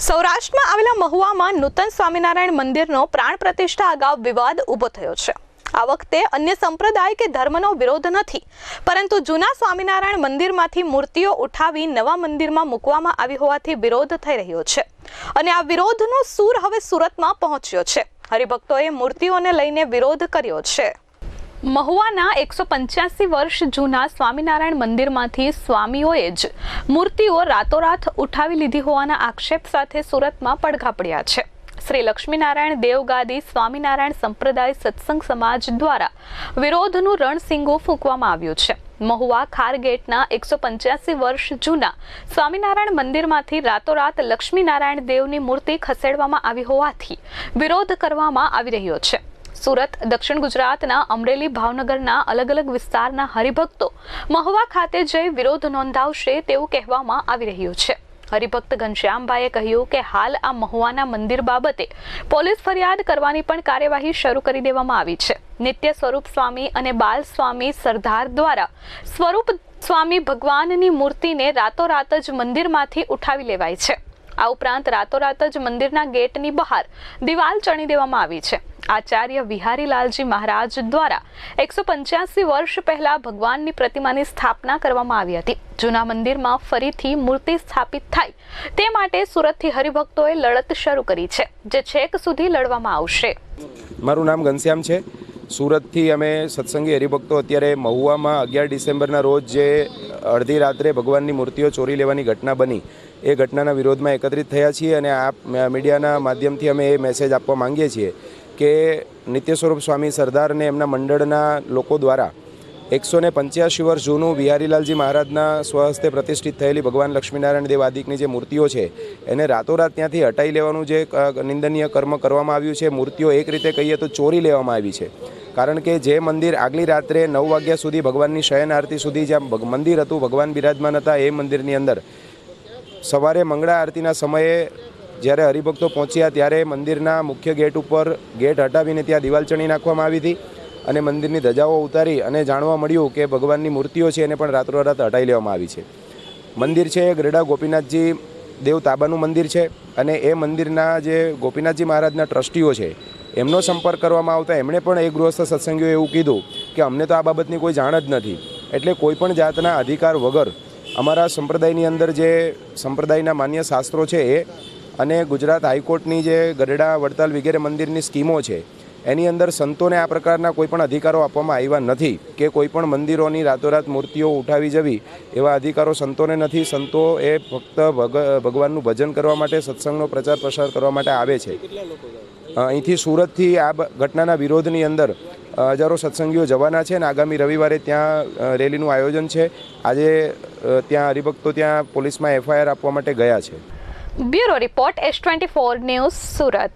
સૌરાષ્ટ્રમાં આવેલા મહુવામાં નૂતન સ્વામિનારાયણ મંદિરનો પ્રાણ પ્રતિષ્ઠા અગાઉ વિવાદ ઊભો થયો છે. આ વખતે અન્ય સંપ્રદાય કે ધર્મનો વિરોધ નથી, પરંતુ જૂના સ્વામિનારાયણ મંદિરમાંથી મૂર્તિઓ ઉઠાવી નવા મંદિરમાં મૂકવામાં આવી હોવાથી વિરોધ થઈ રહ્યો છે. અને આ વિરોધનો સૂર હવે સુરતમાં પહોંચ્યો છે. હરિભક્તોએ મૂર્તિઓને લઈને વિરોધ કર્યો છે. મહુવાના એકસો પંચ્યાસી વર્ષ જૂના સ્વામિનારાયણ મંદિરમાંથી સ્વામીઓએ જ મૂર્તિઓ રાતોરાત ઉઠાવી લીધી હોવાના આક્ષેપ સાથે સુરતમાં પડઘા પડ્યા છે. શ્રી લક્ષ્મીનારાયણ દેવગાદી સ્વામિનારાયણ સંપ્રદાય સત્સંગ સમાજ દ્વારા વિરોધનું રણસિંગો ફૂંકવામાં આવ્યું છે. મહુવા ખારગેટના એકસો પંચ્યાસી વર્ષ જૂના સ્વામિનારાયણ મંદિરમાંથી રાતોરાત લક્ષ્મીનારાયણ દેવની મૂર્તિ ખસેડવામાં આવી હોવાથી વિરોધ કરવામાં આવી રહ્યો છે. સુરત, દક્ષિણ ગુજરાતના અમરેલી, ભાવનગરના અલગ અલગ વિસ્તારના હરિભક્તો મહુવા ખાતે જઈ વિરોધ નોંધાવશે તેવું કહેવામાં આવી રહ્યું છે. હરિભક્ત ઘનશ્યામભાઈએ કહ્યું કે હાલ આ મહુવાના મંદિર બાબતે પોલીસ ફરિયાદ કરવાની પણ કાર્યવાહી શરૂ કરી દેવામાં આવી છે. નિત્ય સ્વરૂપ સ્વામી અને બાલ સ્વામી સરદાર દ્વારા સ્વરૂપ સ્વામી ભગવાનની મૂર્તિને રાતોરાત જ મંદિરમાંથી ઉઠાવી લેવાય છે. આ ઉપરાંત રાતોરાત જ મંદિરના ગેટની બહાર દિવાલ ચણી દેવામાં આવી છે. આચાર્ય વિહારીલાલજી મહારાજ દ્વારા એકસો પંચ્યાસી વર્ષ પહેલા ભગવાનની પ્રતિમાની સ્થાપના કરવામાં આવી હતી. જૂના મંદિરમાં ફરીથી મૂર્તિ સ્થાપિત થાય તે માટે સુરતથી હરિભક્તોએ લડત શરૂ કરી છે, જે છેક સુધી લડવામાં આવશે. મારું નામ ઘનશ્યામ છે. સુરતથી અમે સત્સંગી હરિભક્તો અત્યારે મહુવામાં અગિયાર ડિસેમ્બરના રોજ જે અડધી રાત્રે ભગવાનની મૂર્તિઓ ચોરી લેવાની ઘટના બની. એ ઘટનાના વિરોધમાં એકત્રિત થયા છીએ અને આ મીડિયાના માધ્યમથી અમે એ મેસેજ આપવા માંગીએ છીએ કે નિત્ય સ્વરૂપ સ્વામી સરદારને એમના મંડળના લોકો દ્વારા એકસો ને પંચ્યાસી વર્ષ જૂનું બિહારીલાલજી મહારાજના સ્વહસ્તે પ્રતિષ્ઠિત થયેલી ભગવાન લક્ષ્મીનારાયણ દેવ આદિકની જે મૂર્તિઓ છે, એને રાતોરાત ત્યાંથી હટાઈ લેવાનું જે નિંદનીય કર્મ કરવામાં આવ્યું છે, મૂર્તિઓ એક રીતે કહીએ તો ચોરી લેવામાં આવી છે. કારણ કે જે મંદિર આગલી રાત્રે નવ વાગ્યા સુધી ભગવાનની શયન આરતી સુધી જ્યાં મંદિર હતું, ભગવાન બિરાજમાન હતા, એ મંદિરની અંદર સવારે મંગળા આરતીના સમયે જ્યારે હરિભક્તો પહોંચ્યા ત્યારે મંદિરના મુખ્ય ગેટ ઉપર ગેટ હટાવીને ત્યાં દિવાલ ચણી નાખવામાં આવી હતી અને મંદિરની ધજાઓ ઉતારી અને જાણવા મળ્યું કે ભગવાનની મૂર્તિઓ છે એને પણ રાત્રોરાત હટાઈ લેવામાં આવી છે. મંદિર છે એ ગરડા ગોપીનાથજી દેવ તાબાનું મંદિર છે અને એ મંદિરના જે ગોપીનાથજી મહારાજના ટ્રસ્ટીઓ છે એમનો સંપર્ક કરવામાં આવતા એમણે પણ એ ગૃહસ્થ સત્સંગીઓએ એવું કીધું કે અમને તો આ બાબતની કોઈ જાણ જ નથી. એટલે કોઈપણ જાતના અધિકાર વગર અમારા સંપ્રદાયની અંદર જે સંપ્રદાયના માન્ય શાસ્ત્રો છે એ અને ગુજરાત હાઈકોર્ટની જે ગરડા વડતાલ વગેરે મંદિરની સ્કીમો છે એની અંદર સંતોને આ પ્રકારના કોઈપણ અધિકારો આપવામાં આવ્યા નથી કે કોઈપણ મંદિરોની રાતોરાત મૂર્તિઓ ઉઠાવી જવી એવા અધિકારો સંતોને નથી. સંતો એ ફક્ત ભગ, ભગવાનનું ભજન કરવા માટે, સત્સંગનો પ્રચાર પ્રસાર કરવા માટે આવે છે. અહીંથી સુરતથી આ ઘટનાના વિરોધની અંદર હજારો સત્સંગીઓ જવાના છે અને આગામી રવિવારે ત્યાં રેલીનું આયોજન છે. આજે ત્યાં હરિભક્તો ત્યાં પોલીસમાં એફઆઈઆર આપવા માટે ગયા છે. Bureau report, S twenty four news Surat.